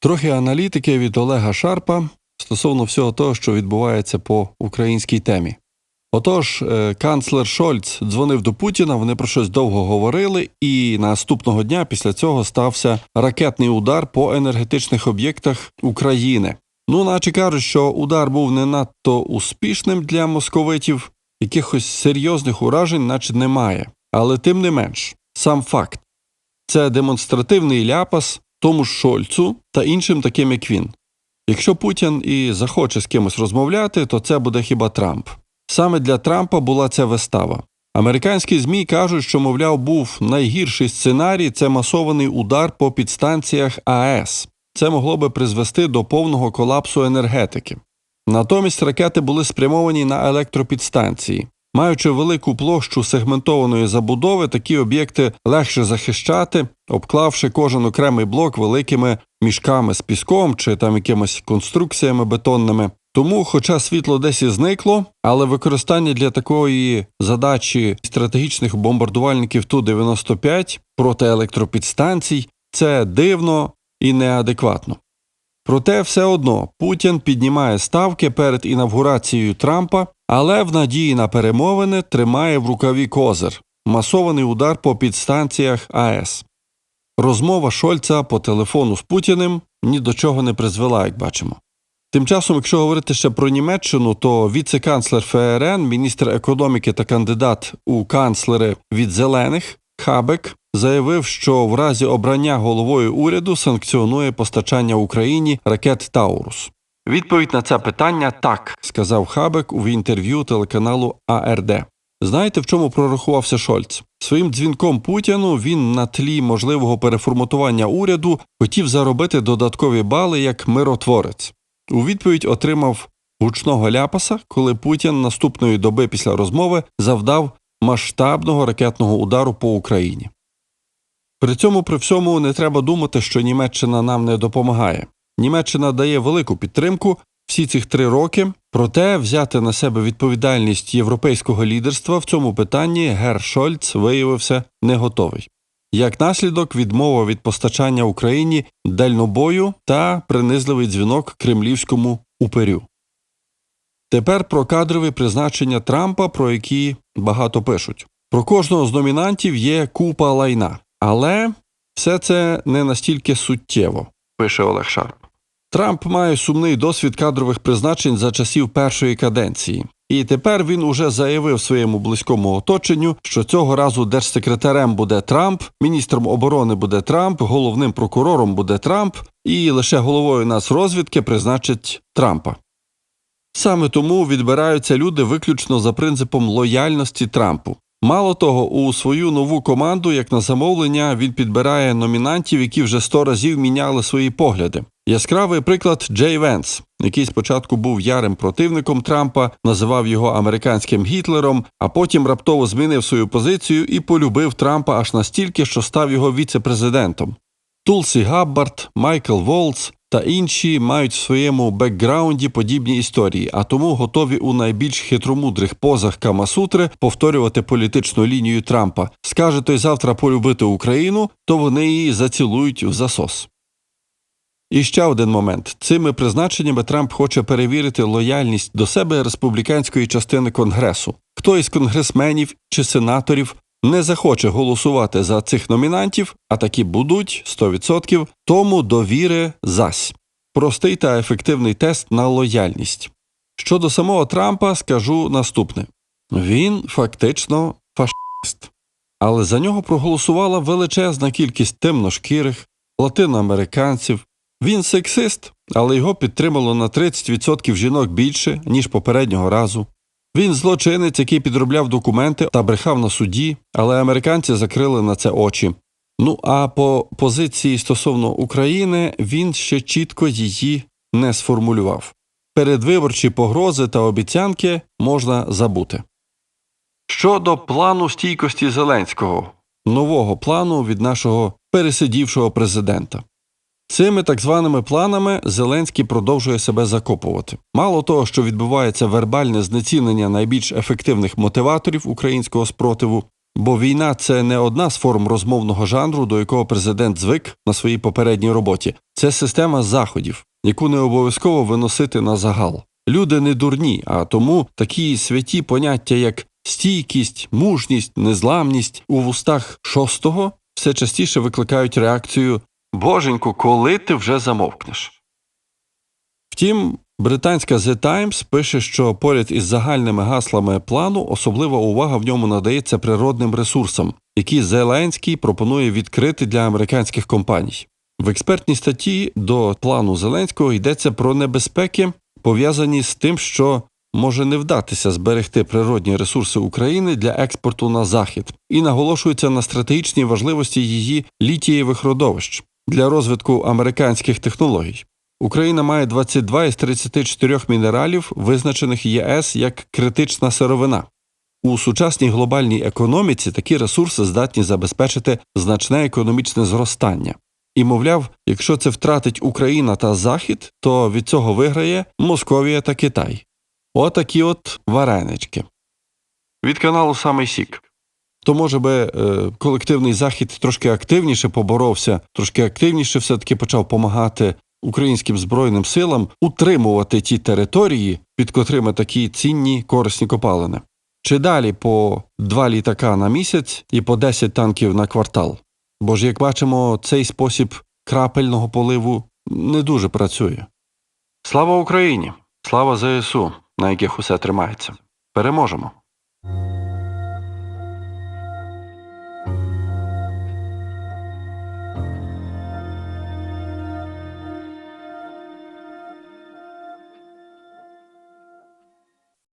Трохи аналітики від Олега Шарпа стосовно всього того, що відбувається по українській темі. Отож, е, канцлер Шольц дзвонив до Путіна, вони про щось довго говорили, і наступного дня після цього стався ракетний удар по енергетичних об'єктах України. Ну, наче кажуть, що удар був не надто успішним для московитів, якихось серйозних уражень, наче немає. Але тим не менш, сам факт це демонстративний ляпас тому ж Шольцу та іншим таким, як він. Якщо Путін і захоче з кимось розмовляти, то це буде хіба Трамп. Саме для Трампа була ця вистава. Американські ЗМІ кажуть, що, мовляв, був найгірший сценарій це масований удар по підстанціях АЕС. Це могло би призвести до повного колапсу енергетики. Натомість ракети були спрямовані на електропідстанції. Маючи велику площу сегментованої забудови, такі об'єкти легше захищати, обклавши кожен окремий блок великими мішками з піском чи там якимись конструкціями бетонними. Тому, хоча світло десь і зникло, але використання для такої задачі стратегічних бомбардувальників Ту-95 проти електропідстанцій це дивно і неадекватно. Проте все одно Путін піднімає ставки перед інавгурацією Трампа, але в надії на перемовини тримає в рукаві козир масований удар по підстанціях АЕС. Розмова Шольца по телефону з Путіним ні до чого не призвела, як бачимо. Тим часом, якщо говорити ще про Німеччину, то віце-канцлер ФРН, міністр економіки та кандидат у канцлери від зелених Хабек заявив, що в разі обрання головою уряду санкціонує постачання Україні ракет Таурус. Відповідь на це питання так, сказав Хабек у інтерв'ю телеканалу АРД. Знаєте, в чому прорахувався Шольц? Своїм дзвінком Путіну він на тлі можливого переформатування уряду хотів заробити додаткові бали як миротворець. У відповідь отримав гучного ляпаса, коли Путін наступної доби після розмови завдав масштабного ракетного удару по Україні. При цьому при всьому не треба думати, що Німеччина нам не допомагає. Німеччина дає велику підтримку всі цих три роки, проте взяти на себе відповідальність європейського лідерства в цьому питанні Гер Шольц виявився не готовий. Як наслідок, відмова від постачання Україні дальнобою та принизливий дзвінок кремлівському уперю. Тепер про кадрові призначення Трампа, про які багато пишуть. Про кожного з номінантів є купа лайна, але все це не настільки суттєво, пише Олег Шарп. Трамп має сумний досвід кадрових призначень за часів першої каденції, і тепер він уже заявив своєму близькому оточенню, що цього разу держсекретарем буде Трамп, міністром оборони буде Трамп, головним прокурором буде Трамп, і лише головою нацрозвідки призначить Трампа. Саме тому відбираються люди виключно за принципом лояльності Трампу. Мало того, у свою нову команду, як на замовлення, він підбирає номінантів, які вже сто разів міняли свої погляди. Яскравий приклад Джей Венс, який спочатку був ярим противником Трампа, називав його американським Гітлером, а потім раптово змінив свою позицію і полюбив Трампа аж настільки, що став його віце-президентом. Тулсі Габбард, Майкл Волц та інші мають в своєму бекграунді подібні історії, а тому готові у найбільш хитромудрих позах Камасутри повторювати політичну лінію Трампа. Скаже той завтра полюбити Україну, то вони її зацілують в засос. І ще один момент: цими призначеннями Трамп хоче перевірити лояльність до себе республіканської частини Конгресу. Хто із конгресменів чи сенаторів не захоче голосувати за цих номінантів, а такі будуть 100%, тому довіри зась. Простий та ефективний тест на лояльність. Щодо самого Трампа, скажу наступне: він фактично фашист, але за нього проголосувала величезна кількість темношкірих, латиноамериканців. Він сексист, але його підтримало на 30% жінок більше, ніж попереднього разу. Він злочинець, який підробляв документи та брехав на суді, але американці закрили на це очі. Ну а по позиції стосовно України він ще чітко її не сформулював. Передвиборчі погрози та обіцянки можна забути. Щодо плану стійкості Зеленського, нового плану від нашого пересидівшого президента. Цими так званими планами Зеленський продовжує себе закопувати. Мало того, що відбувається вербальне знецінення найбільш ефективних мотиваторів українського спротиву, Бо війна це не одна з форм розмовного жанру, до якого президент звик на своїй попередній роботі. Це система заходів, яку не обов'язково виносити на загал. Люди не дурні, а тому такі святі поняття, як стійкість, мужність, незламність у вустах шостого все частіше викликають реакцію Боженьку, коли ти вже замовкнеш. Втім, британська The Times пише, що поряд із загальними гаслами плану особлива увага в ньому надається природним ресурсам, які Зеленський пропонує відкрити для американських компаній. В експертній статті до плану Зеленського йдеться про небезпеки, пов'язані з тим, що може не вдатися зберегти природні ресурси України для експорту на захід, і наголошується на стратегічній важливості її літієвих родовищ для розвитку американських технологій. Україна має 22 із 34 мінералів, визначених ЄС як критична сировина. У сучасній глобальній економіці такі ресурси здатні забезпечити значне економічне зростання. І, мовляв, якщо це втратить Україна та Захід, то від цього виграє Московія та Китай. Отакі от варенички. Від каналу Самий Сік. То, може би, е, колективний захід трошки активніше поборовся, трошки активніше все-таки почав допомагати українським збройним силам утримувати ті території, під котрими такі цінні корисні копалини. Чи далі по два літака на місяць і по 10 танків на квартал. Бо ж, як бачимо, цей спосіб крапельного поливу не дуже працює. Слава Україні! Слава ЗСУ, на яких усе тримається. Переможемо!